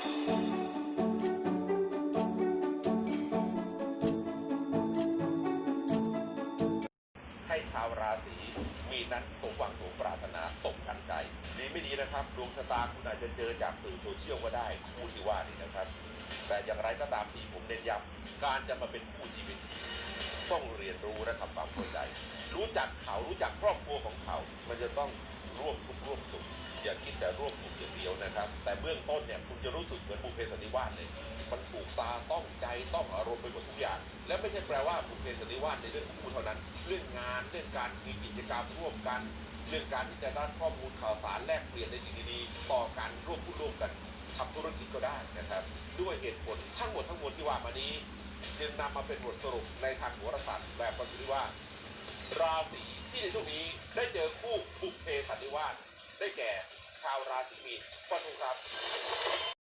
ให้ชาวราศีมีนั้นสมหวังสมปรารถนาสมดังใจดีไม่ดีนะครับดวงชะตาคุณอาจจะเจอจากสื่อโซเชียลก็ได้คู่ที่ว่านี่นะครับ แต่อย่างไรก็ตามที่ผมเน้นย้ำการจะมาเป็นคู่ชีวิต ต้องเรียนรู้และทำความเข้าใจ รู้จัก จะต้องร่วมทุกข์ร่วมสุขอย่าคิดแต่ร่วมทุขอย่างเดียวนะครับ แต่เบื้องต้นเนี่ยคุณจะรู้สึกเหมือนบุพเพสันนิวาสเลยมันถูกตาต้องใจต้องอารมณ์ไปหมดทุกอย่าง และไม่ใช่แปลว่าบุพเพสันนิวาสในเรื่องของคู่เท่านั้น เรื่องงานเรื่องการมีกิจกรรมร่วมกัน เรื่องการที่จะได้ข้อมูลข่าวสารแลกเปลี่ยนในสิ่งดีๆต่อการร่วมพูดร่วมกันทำธุรกิจก็ได้นะครับ ด้วยเหตุผลทั้งหมดทั้งมวลที่ว่ามานี้จึงนำมาเป็นบทสรุปในทางโหราศาสตร์แบบก็คือว่า ราศีที่ในช่วงนี้ได้เจอคู่ สันนิวาสได้แก่ชาวราศีมีนฟันธงครับ